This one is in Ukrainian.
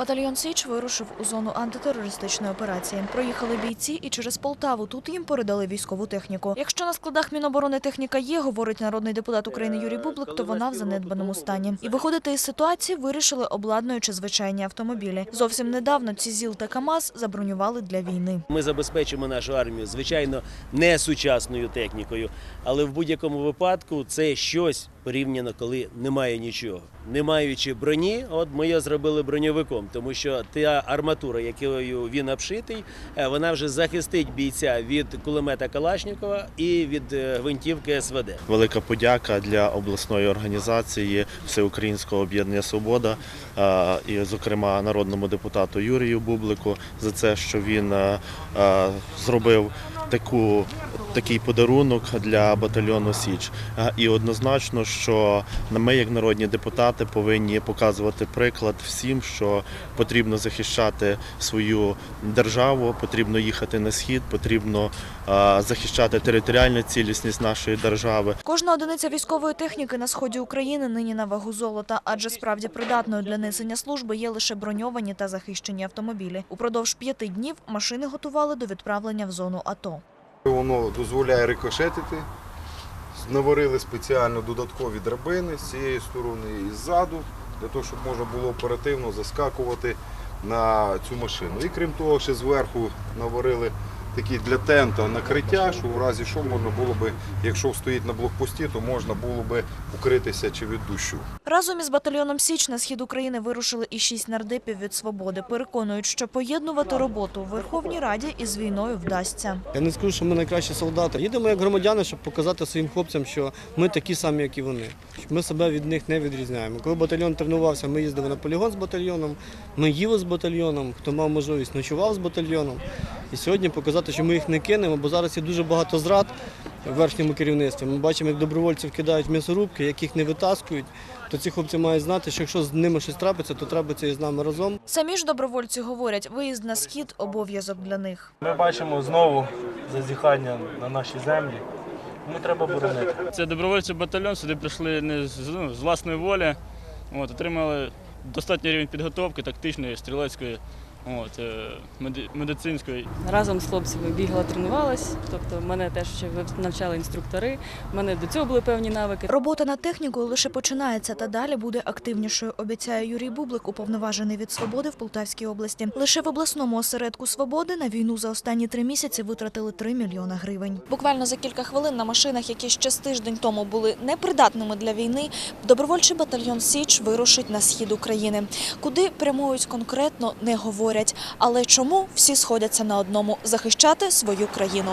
Батальйон Січ вирушив у зону антитерористичної операції. Проїхали бійці і через Полтаву тут їм передали військову техніку. Якщо на складах Міноборони техніка є, говорить народний депутат України Юрій Бублик, то вона в занедбаному стані. І виходити із ситуації вирішили обладнуючи звичайні автомобілі. Зовсім недавно ці ЗІЛ та КАМАЗ забронювали для війни. Ми забезпечимо нашу армію, звичайно, не сучасною технікою, але в будь-якому випадку це щось порівняно, коли немає нічого. Не маючи броні, от ми його зробили броньовиком, тому що та арматура, якою він обшитий, е, вона вже захистить бійця від кулемета Калашникова і від е, гвинтівки СВД. Велика подяка для обласної організації Всеукраїнського об'єднання Свобода е, і, зокрема, народному депутату Юрію Бублику за це, що він зробив таку. Такий подарунок для батальйону Січ. Е, І однозначно, що ми, як народні депутати, повинні показувати приклад всім, що потрібно захищати свою державу, потрібно їхати на схід, потрібно е, захищати територіальну цілісність нашої держави. Кожна одиниця військової техніки на сході України нині на вагу золота, адже справді придатною для несення служби є лише броньовані та захищені автомобілі. Упродовж п'яти днів машини готували до відправлення в зону АТО. Воно дозволяє рикошетити. Наварили спеціально додаткові драбини з цієї сторони і ззаду, для того, щоб можна було оперативно заскакувати на цю машину. І крім того, ще зверху наварили такі для тента накриття, що в разі що можна було би, якщо стоїть на блокпості, то можна було би укритися чи від дощу. Разом із батальйоном Січ на схід України вирушили і шість нардепів від свободи. Переконують, що поєднувати роботу у Верховній Раді із війною вдасться. Я не скажу, що ми найкращі солдати. Їдемо як громадяни, щоб показати своїм хлопцям, що ми такі самі, як і вони. Ми себе від них не відрізняємо. Коли батальйон тренувався, ми їздили на полігон з батальйоном, ми їли з батальйоном, хто мав можливість, ночував з батальйоном. І сьогодні показати, що ми їх не кинемо, бо зараз є дуже багато зрад верхньому керівництві. Ми бачимо, як добровольців кидають м'ясорубки, як їх не витаскують. То ці хлопці мають знати, що якщо з ними щось трапиться, то треба це і з нами разом. Самі ж добровольці говорять, виїзд на схід обов'язок для них. Ми бачимо знову зазіхання на наші землі. Ми треба боронити. Це добровольчий батальйон, сюди прийшли не з, ну, з власної волі. От, отримали достатній рівень підготовки, тактичної, стрілецької, от, е, медицинської. разом з хлопцями бігала, тренувалась. Тобто мене теж ще навчали інструктори. У мене до цього були певні навики. Робота над технікою лише починається та далі буде активнішою, обіцяє Юрій Бублик, уповноважений від свободи в Полтавській області. Лише в обласному осередку свободи на війну за останні три місяці витратили 3 мільйона гривень. Буквально за кілька хвилин на машинах, які ще з тиждень тому були непридатними для війни, добровольчий батальйон Січ вирушить на схід України. Куди прямують конкретно не говорять. Але чому всі сходяться на одному захищати свою країну?